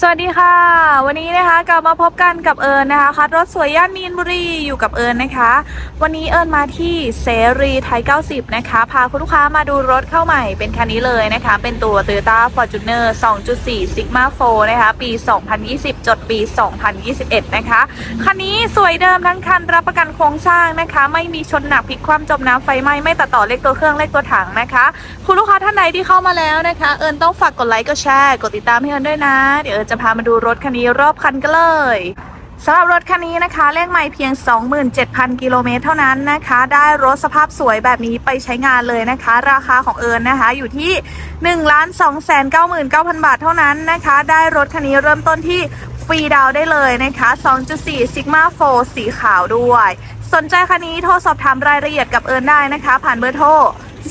สวัสดีค่ะ วันนี้นะคะกลับมาพบกันกับเอิญนะคะคัดรถสวยย่านมีนบุรีอยู่กับเอิญนะคะ วันนี้เอิญมาที่เสรีไทย 90 นะคะ พาคุณลูกค้ามาดูรถเข้าใหม่เป็นคันนี้เลยนะคะ เป็นตัว Toyota Fortuner 2.4 Sigma 4นะคะ ปี 2020 จดปี 2021 นะคะ คันนี้สวยเดิมทั้งคันรับประกันโครงสร้างนะคะ ไม่มีชนหนักพลิกคว่ำจมน้ำไฟไหม้ไม่ตัดต่อเลขตัวเครื่องเลขตัวถังนะคะ คุณลูกค้าท่านใดที่เข้ามาแล้วนะคะ เอิญต้องฝากกดไลค์กดแชร์กดติดตามให้เอิญด้วยนะเดี๋ยวจะพามาดูรถคันนี้รอบคันกันเลยสำหรับรถคันนี้นะคะเลขใหม่เพียง 27,000 กิโลเมตรเท่านั้นนะคะ ได้รถสภาพสวยแบบนี้ไปใช้งานเลยนะคะ ราคาของเอิญนะคะอยู่ที่ 1 2 9 9 0 0 0 บาทเท่านั้นนะคะ ได้รถคันนี้เริ่มต้นที่ฟรีดาวได้เลยนะคะ 2.4 Sigma 4 สีขาวด้วย สนใจคันนี้โทรสอบถามรายละเอียดกับเอิญได้นะคะ ผ่านเบอร์โทร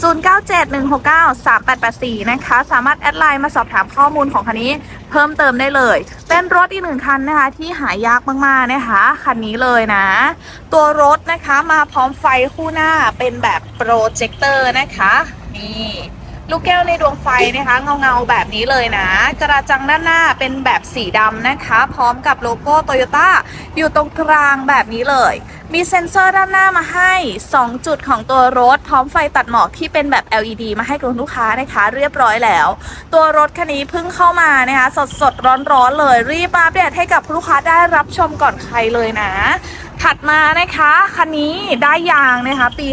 0971693884 นะคะ สามารถแอดไลน์มาสอบถามข้อมูลของคันนี้เพิ่มเติมได้เลย เป็นรถอีกหนึ่งคันนะคะ ที่หายากมากๆนะคะ คันนี้เลยนะ ตัวรถนะคะมาพร้อมไฟคู่หน้าเป็นแบบโปรเจคเตอร์นะคะ นี่ ลูกแก้วในดวงไฟนะคะเงาเงาแบบนี้เลยนะ กระจังด้านหน้าเป็นแบบสีดำนะคะ พร้อมกับโลโก้โตโยต้าอยู่ตรงกลางแบบนี้เลย มีเซ็นเซอร์ด้านหน้ามาให้ 2 จุดของตัวรถ พร้อมไฟตัดหมอกที่เป็นแบบ LED มาให้กับลูกค้านะคะ เรียบร้อยแล้ว ตัวรถคันนี้เพิ่งเข้ามานะคะ สดสดร้อนร้อนๆเลย รีบมาอัปเดตให้กับลูกค้าได้รับชมก่อนใครเลยนะ ถัดมานะคะคันนี้ได้ยางนะคะปี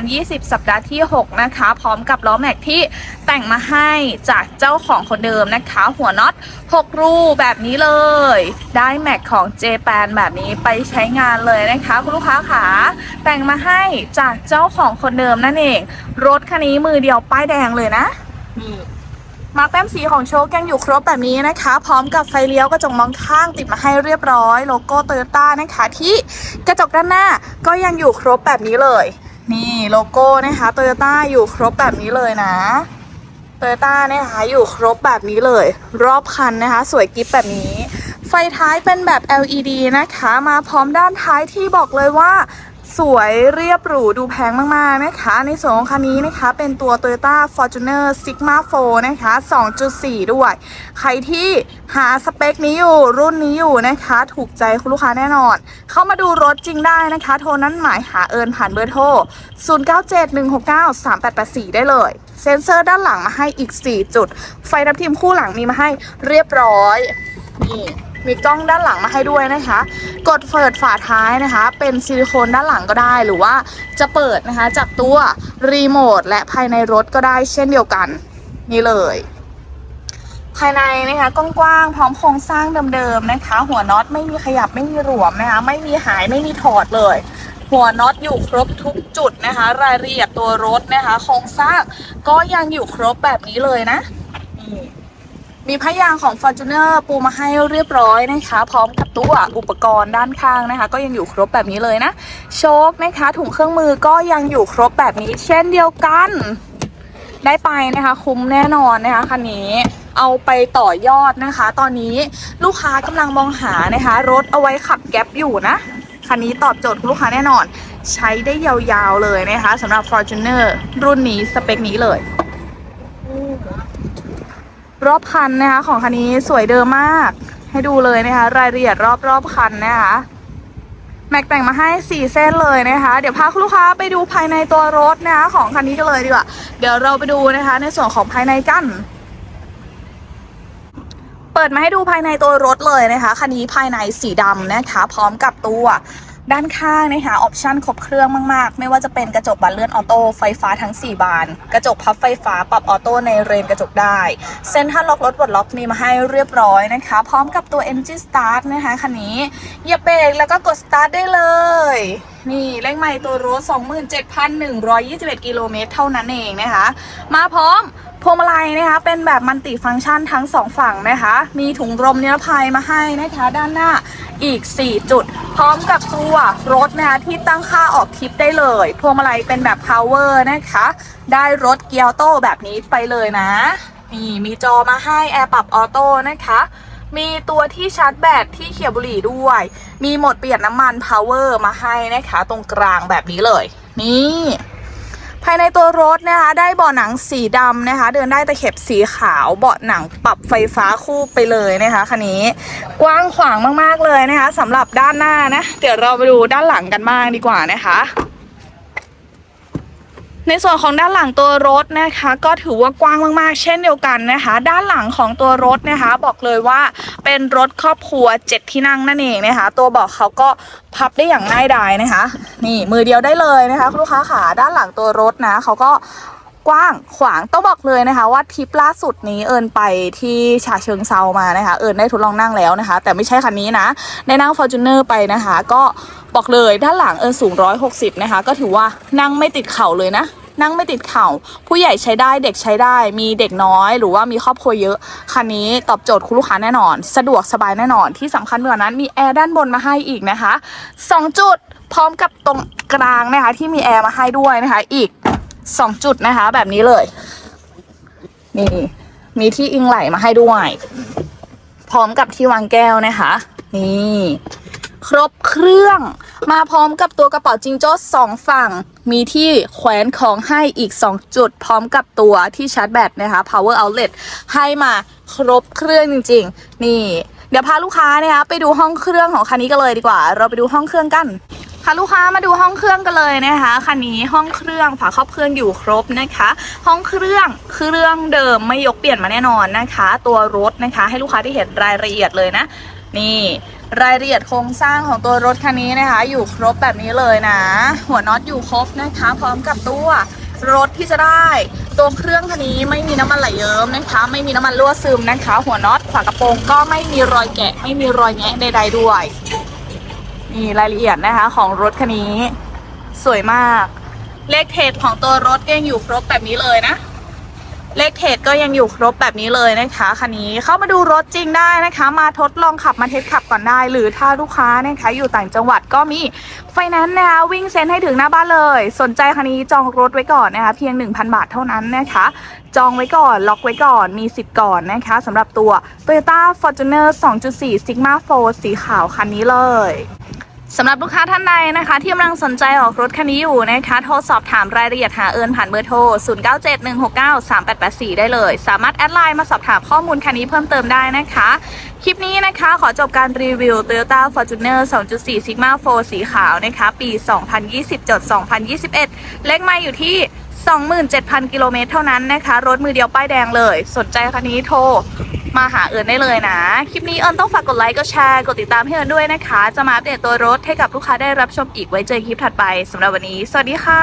2020 สัปดาห์ที่ 6 นะคะ พร้อมกับล้อแม็กที่แต่งมาให้จากเจ้าของคนเดิมนะคะ หัวน็อต 6 รูแบบนี้เลย ได้แม็กของเจแปนแบบนี้ไปใช้งานเลยนะคะ คุณลูกค้าขาแต่งมาให้จากเจ้าของคนเดิมนั่นเอง รถคันนี้มือเดียวป้ายแดงเลยนะนี่ มาร์กแต้มสีของโชคยังอยู่ครบแบบนี้นะคะ พร้อมกับไฟเลี้ยวกระจกมองข้างติดมาให้เรียบร้อย โลโก้โตโยต้านะคะ ที่กระจกด้านหน้าก็ยังอยู่ครบแบบนี้เลย นี่โลโก้นะคะโตโยต้าอยู่ครบแบบนี้เลยนะโตโยต้านะคะอยู่ครบแบบนี้เลย รอบคันนะคะ สวยกิ๊บแบบนี้ ไฟท้ายเป็นแบบ LED นะคะ มาพร้อมด้านท้ายที่บอกเลยว่า สวยเรียบหรู ดูแพงมาก ๆ นะคะ ในส่วนของคันนี้นะคะเป็นตัว Toyota Fortuner Sigma 4 นะคะ 2.4 ด้วย ใครที่หาสเปคนี้อยู่รุ่นนี้อยู่นะคะ ถูกใจคุณลูกค้าแน่นอน เข้ามาดูรถจริงได้นะคะ โทรนั้นหมายหาเอิญผ่านเบอร์โทร 0971693884 ได้เลย เซ็นเซอร์ด้านหลังมาให้อีก 4 จุด ไฟทับทิมคู่หลังมีมาให้เรียบร้อย นี่ มีกล้องด้านหลังมาให้ด้วยนะคะ กดเปิดฝาท้ายนะคะ เป็นซิลิโคนด้านหลังก็ได้ หรือว่าจะเปิดนะคะจากตัวรีโมทและภายในรถก็ได้เช่นเดียวกันนี่เลย ภายในนะคะกว้างๆพร้อมโครงสร้างเดิมๆนะคะ หัวน็อตไม่มีขยับไม่มีหลวมนะคะ ไม่มีหายไม่มีถอดเลยหัวน็อตอยู่ครบทุกจุดนะคะ รายละเอียดตัวรถนะคะโครงสร้างก็ยังอยู่ครบแบบนี้เลยนะนี่ มีพยางของ Fortuner ปูมาให้เรียบร้อยนะคะ พร้อมกับตัวอุปกรณ์ด้านข้างนะคะ ก็ยังอยู่ครบแบบนี้เลยนะ โชคนะคะ ถุงเครื่องมือก็ยังอยู่ครบแบบนี้ เช่นเดียวกัน ได้ไปนะคะ คุ้มแน่นอนนะคะคันนี้เอาไปต่อยอดนะคะ ตอนนี้ลูกค้ากำลังมองหานะคะ รถเอาไว้ขับแก๊ปอยู่นะคันนี้ตอบโจทย์ลูกค้าแน่นอน ใช้ได้ยาวๆเลยนะคะสำหรับ Fortuner รุ่นนี้สเปคนี้เลย รอบคันนะคะ ของคันนี้สวยเดิมมาก ให้ดูเลยนะคะ รายละเอียดรอบรอบคันนะคะแม็กแต่งมาให้ 4 เส้นเลยนะคะ เดี๋ยวพาคุณลูกค้าไปดูภายในตัวรถนะคะของคันนี้กันเลยดีกว่า เดี๋ยวเราไปดูนะคะ ในส่วนของภายในกันเปิดมาให้ดูภายในตัวรถเลยนะคะ คันนี้ภายในสีดำนะคะ พร้อมกับตัว ด้านข้างนะคะออปชั่นครบเครื่องมาก ๆ ไม่ว่าจะเป็นกระจกบานเลื่อนออโต้ไฟฟ้าทั้ง 4 บาน กระจกพับไฟฟ้าปรับออโต้ในเรนกระจกได้ เซ็นทรัลล็อกรถปลดล็อกมีมาให้เรียบร้อยนะคะ พร้อมกับตัว Engine Start นะคะคันนี้เหยียบเบรกแล้วก็กด Start ได้เลย นี่เลขใหม่ตัวรถ 27,121 กิโลเมตรเท่านั้นเองนะคะ มาพร้อม พวงมาลัยนะคะเป็นแบบมัลติฟังก์ชันทั้งสองฝั่งนะคะ มีถุงลมนิรภัยมาให้นะคะ ด้านหน้าอีก 4 จุด พร้อมกับตัวรถนะคะที่ตั้งค่าออกทริปได้เลย พวงมาลัยเป็นแบบ power นะคะ ได้รถเกียร์โต้แบบนี้ไปเลยนะนี่มีจอมาให้แอร์ปรับออโต้นะคะมีตัวที่ชาร์จแบตที่เขียบบุหรี่ด้วย มีโหมดเปลี่ยนน้ำมัน power มาให้นะคะ ตรงกลางแบบนี้เลย นี่ ภายในตัวรถนะคะได้เบาะหนังสีดำนะคะ เดินได้ตะเข็บสีขาวเบาะหนังปรับไฟฟ้าคู่ไปเลยนะคะคันนี้กว้างขวางมากๆเลยนะคะสำหรับด้านหน้านะ เดี๋ยวเราไปดูด้านหลังกันบ้างดีกว่านะคะ ในส่วนของด้านหลังตัวรถนะคะ ก็ถือว่ากว้างมากๆ เช่นเดียวกันนะคะ ด้านหลังของตัวรถนะคะ บอกเลยว่าเป็นรถครอบครัวเจ็ดที่นั่งนั่นเองนะคะ ตัวเบาะเขาก็พับได้อย่างง่ายดายนะคะ นี่มือเดียวได้เลยนะคะลูกค้าขาด้านหลังตัวรถนะเขาก็ กว้างขวางต้องบอกเลยนะคะ ว่าทริปล่าสุดนี้เอิญไปที่ฉะเชิงเซามานะคะ เอิญได้ทดลองนั่งแล้วนะคะ แต่ไม่ใช่คันนี้นะได้นั่ง Fortuner ไปนะคะ ก็บอกเลยด้านหลังเอิญสูง 160 นะคะ ก็ถือว่านั่งไม่ติดเข่าเลยนะนั่งไม่ติดเข่า ผู้ใหญ่ใช้ได้เด็กใช้ได้ มีเด็กน้อย หรือว่ามีครอบครัวเยอะ คันนี้ตอบโจทย์คุณลูกค้าแน่นอน สะดวกสบายแน่นอน ที่สำคัญกว่านั้นมีแอร์ด้านบนมาให้อีกนะคะ 2 จุดพร้อมกับตรงกลางนะคะที่มีแอร์มาให้ด้วยนะคะ อีก 2จุดนะคะ แบบนี้เลยนี่มีที่อิงไหลมาให้ด้วย พร้อมกับที่วางแก้วนะคะ นี่ ครบเครื่อง มาพร้อมกับตัวกระเป๋าจิงโจ้สองฝั่ง มีที่แขวนของให้อีก 2 จุด พร้อมกับตัวที่ชาร์จแบตนะคะ power outlet ให้มาครบเครื่องจริง ๆ นี่ เดี๋ยวพาลูกค้านะคะไปดูห้องเครื่องของคันนี้กันเลยดีกว่า เราไปดูห้องเครื่องกัน ค่ะลูกค้ามาดูห้องเครื่องกันเลยนะคะคันนี้ห้องเครื่องฝาครอบเครื่องอยู่ครบนะคะ ห้องเครื่องเครื่องเดิมไม่ยกเปลี่ยนมาแน่นอนนะคะ ตัวรถนะคะ ให้ลูกค้าได้เห็นรายละเอียดเลยนะ นี่รายละเอียดโครงสร้างของตัวรถคันนี้นะคะ อยู่ครบแบบนี้เลยนะ หัวน็อตอยู่ครบนะคะ พร้อมกับตัวรถที่จะได้ ตัวเครื่องคันนี้ไม่มีน้ำมันไหลเยิ้มนะคะ ไม่มีน้ำมันรั่วซึมนะคะ หัวน็อตฝากระโปรงก็ไม่มีรอยแกะ ไม่มีรอยแงะใดๆด้วย นี่รายละเอียดนะคะของรถคันนี้ สวยมาก เลขเทรดของตัวรถก็ยังอยู่ครบแบบนี้เลยนะ เลขเทรดก็ยังอยู่ครบแบบนี้เลยนะคะคันนี้เข้ามาดูรถจริงได้นะคะ มาทดลองขับมาเทสขับก่อนได้ หรือถ้าลูกค้านะคะอยู่ต่างจังหวัดก็มีไฟแนนซ์นะคะวิ่งเซ็นให้ถึงหน้าบ้านเลย สนใจคันนี้จองรถไว้ก่อนนะคะเพียง 1,000 บาทเท่านั้นนะคะจองไว้ก่อน ล็อกไว้ก่อน มีสิทธิ์ก่อนนะคะสำหรับตัว Toyota Fortuner 2.4 Sigma 4 สีขาวคันนี้เลย สำหรับลูกค้าท่านใดนะคะ ที่กำลังสนใจออกรถคันนี้อยู่นะคะ โทรสอบถามรายละเอียดหาเอิญผ่านเบอร์โทร 0971693884 ได้เลย สามารถแอดไลน์มาสอบถามข้อมูลคันนี้เพิ่มเติมได้นะคะ คลิปนี้นะคะขอจบการรีวิว Toyota Fortuner 2.4 Sigma 4 สีขาวนะคะ ปี 2020-2021 เลขไม่อยู่ที่ 27,000 กิโลเมตรเท่านั้นนะคะ รถมือเดียวป้ายแดงเลย สนใจคันนี้โทร มาหาเอิญได้เลยนะ คลิปนี้เอิญต้องฝากกดไลค์กดแชร์กดติดตามให้เอิญด้วยนะคะ จะมาอัปเดตตัวรถให้กับลูกค้าได้รับชมอีกไว้เจอคลิปถัดไปสำหรับวันนี้ สวัสดีค่ะ